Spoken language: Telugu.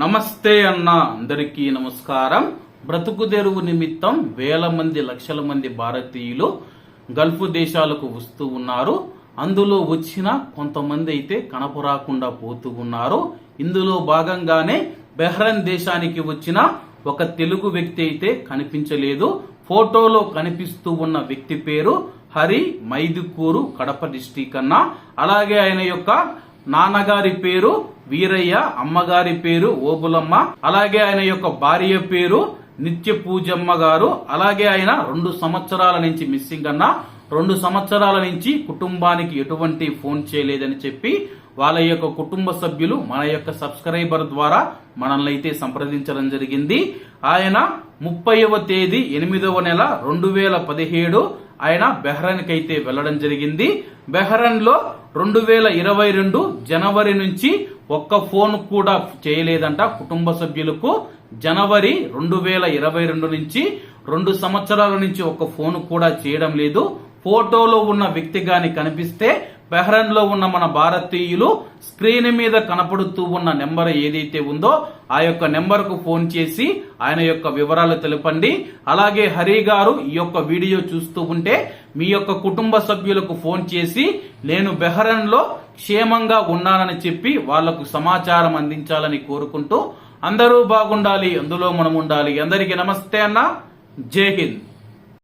నమస్తే అన్న అందరికీ నమస్కారం. బ్రతుకు తెరువు నిమిత్తం వేల మంది లక్షల మంది భారతీయులు గల్ఫ్ దేశాలకు వస్తూ ఉన్నారు. అందులో వచ్చిన కొంతమంది అయితే కనపరాకుండా పోతూ ఉన్నారు. ఇందులో భాగంగానే బెహ్రన్ దేశానికి వచ్చిన ఒక తెలుగు వ్యక్తి అయితే కనిపించలేదు. ఫోటోలో కనిపిస్తూ ఉన్న వ్యక్తి పేరు హరి మైదుకూరు కడప డిస్టిక్ అన్న. అలాగే ఆయన యొక్క నాన్నగారి పేరు వీరయ్య అమ్మగారి పేరు ఓబులమ్మ అలాగే ఆయన యొక్క భార్య పేరు నిత్య పూజమ్మ గారు అలాగే ఆయన రెండు సంవత్సరాల నుంచి మిస్సింగ్ అన్న రెండు సంవత్సరాల నుంచి కుటుంబానికి ఎటువంటి ఫోన్ చేయలేదని చెప్పి వాళ్ళ యొక్క కుటుంబ సభ్యులు మన యొక్క సబ్స్క్రైబర్ ద్వారా మనల్ని అయితే సంప్రదించడం జరిగింది. ఆయన ముప్పైవ తేదీ ఎనిమిదవ నెల రెండు వేల పదిహేడు ఆయన బెహ్రన్ అయితే వెళ్ళడం జరిగింది. బెహ్రన్లో రెండు వేల ఇరవై రెండు జనవరి నుంచి ఒక్క ఫోన్ కూడా చేయలేదంట కుటుంబ సభ్యులకు. జనవరి రెండు వేల ఇరవై రెండు నుంచి రెండు సంవత్సరాల నుంచి ఒక్క ఫోన్ కూడా చేయడం లేదు. ఫోటోలో ఉన్న వ్యక్తి గాని కనిపిస్తే బెహ్రన్లో ఉన్న మన భారతీయులు స్క్రీన్ మీద కనపడుతూ ఉన్న నెంబర్ ఏదైతే ఉందో ఆ యొక్క నెంబర్కు ఫోన్ చేసి ఆయన యొక్క వివరాలు తెలపండి. అలాగే హరి గారు ఈ యొక్క వీడియో చూస్తూ ఉంటే మీ యొక్క కుటుంబ సభ్యులకు ఫోన్ చేసి నేను బెహ్రన్లో క్షేమంగా ఉన్నానని చెప్పి వాళ్ళకు సమాచారం అందించాలని కోరుకుంటూ అందరూ బాగుండాలి అందులో మనం ఉండాలి. అందరికీ నమస్తే అన్న. జై హింద్.